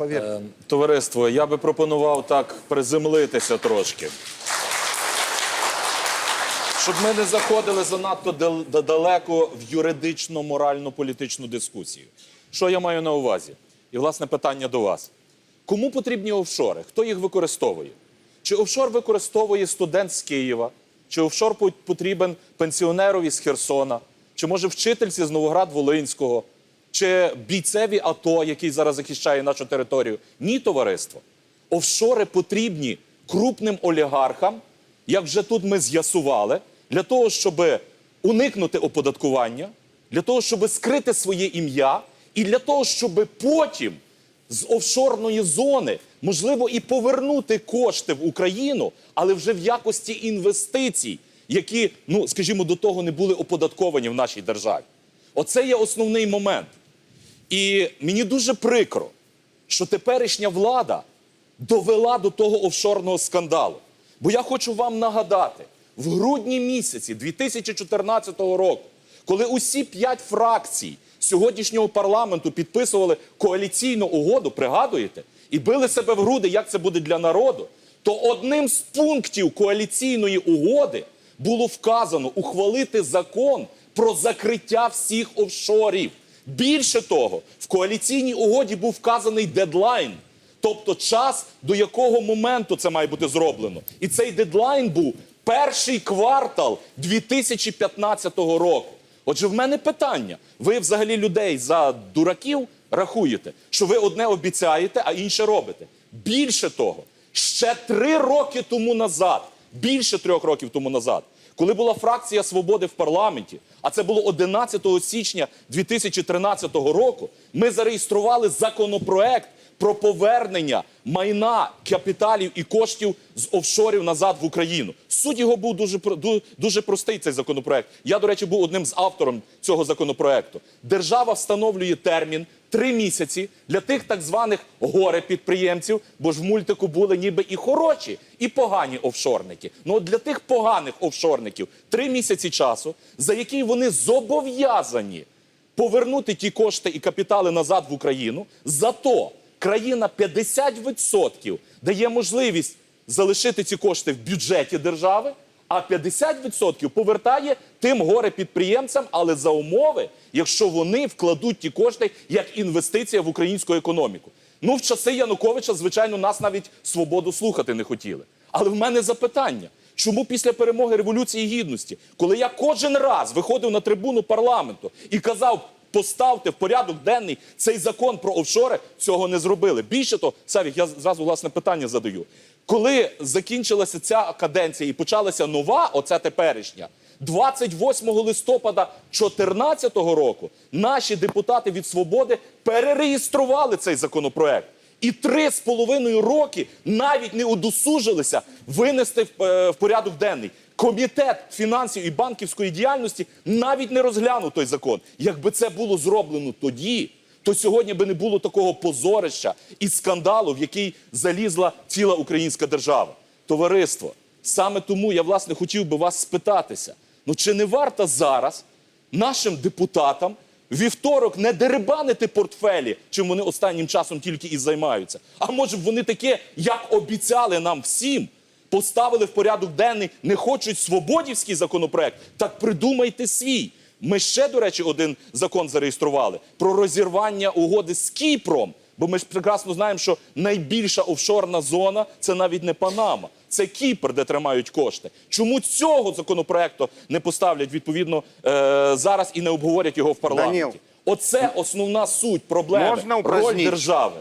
Повірте. Е, Товариство, я би пропонував так приземлитися трошки. Щоб ми не заходили занадто далеко в юридично-морально-політичну дискусію. Що я маю на увазі? І, власне, питання до вас. Кому потрібні офшори? Хто їх використовує? Чи офшор використовує студент з Києва? Чи офшор потрібен пенсіонерові з Херсона? Чи може вчительці з Новоград-Волинського? Чи бійцеві АТО, який зараз захищає нашу територію? Ні, товариство. Офшори потрібні крупним олігархам, як вже тут ми з'ясували, для того, щоб уникнути оподаткування, для того, щоб скрити своє ім'я, і для того, щоб потім з офшорної зони можливо і повернути кошти в Україну, але вже в якості інвестицій, які, ну скажімо, до того не були оподатковані в нашій державі. Оце є основний момент. І мені дуже прикро, що теперішня влада довела до того офшорного скандалу. Бо я хочу вам нагадати, в грудні місяці 2014 року, коли усі п'ять фракцій сьогоднішнього парламенту підписували коаліційну угоду, пригадуєте, і били себе в груди, як це буде для народу, то одним з пунктів коаліційної угоди було вказано ухвалити закон про закриття всіх офшорів. Більше того, в коаліційній угоді був вказаний дедлайн, тобто час, до якого моменту це має бути зроблено. І цей дедлайн був перший квартал 2015 року. Отже, в мене питання: ви взагалі людей за дураків рахуєте, що ви одне обіцяєте, а інше робите. Більше того, ще три роки тому назад, більше трьох років тому назад, коли була фракція свободи в парламенті, а це було 11 січня 2013 року, ми зареєстрували законопроект про повернення майна, капіталів і коштів з офшорів назад в Україну. Суть його був дуже дуже простий. Цей законопроект. Я, до речі, був одним з автором цього законопроекту. Держава встановлює термін. Три місяці для тих так званих горе-підприємців, бо ж в мультику були ніби і хороші, і погані офшорники. Ну от для тих поганих офшорників три місяці часу, за які вони зобов'язані повернути ті кошти і капітали назад в Україну. Зато країна 50% дає можливість залишити ці кошти в бюджеті держави, а 50% повертає тим горе-підприємцям, але за умови, якщо вони вкладуть ті кошти як інвестиція в українську економіку. Ну, в часи Януковича, звичайно, нас навіть свободу слухати не хотіли. Але в мене запитання. Чому після перемоги Революції Гідності, коли я кожен раз виходив на трибуну парламенту і казав, поставте в порядок денний цей закон про офшори, цього не зробили. Більше того, Савік, я зразу власне питання задаю. Коли закінчилася ця каденція і почалася нова, оця теперішня, 28 листопада 2014 року наші депутати від свободи перереєстрували цей законопроект. І три з половиною роки навіть не удосужилися винести е, в порядок денний. Комітет фінансів і банківської діяльності навіть не розглянув той закон. Якби це було зроблено тоді, то сьогодні би не було такого позорища і скандалу, в який залізла ціла українська держава. Товариство, саме тому я власне хотів би вас спитатися: ну чи не варто зараз нашим депутатам вівторок не дерибанити портфелі, чим вони останнім часом тільки і займаються. А може б вони таке, як обіцяли нам всім, поставили в порядок денний, не хочуть свободівський законопроект, так придумайте свій. Ми ще, до речі, один закон зареєстрували про розірвання угоди з Кіпром. Бо ми ж прекрасно знаємо, що найбільша офшорна зона це навіть не Панама, це Кіпр, де тримають кошти. Чому цього законопроекту не поставлять відповідно е, зараз і не обговорять його в парламенті? Даніл. Оце основна суть проблеми Можна роль упраздніть? держави.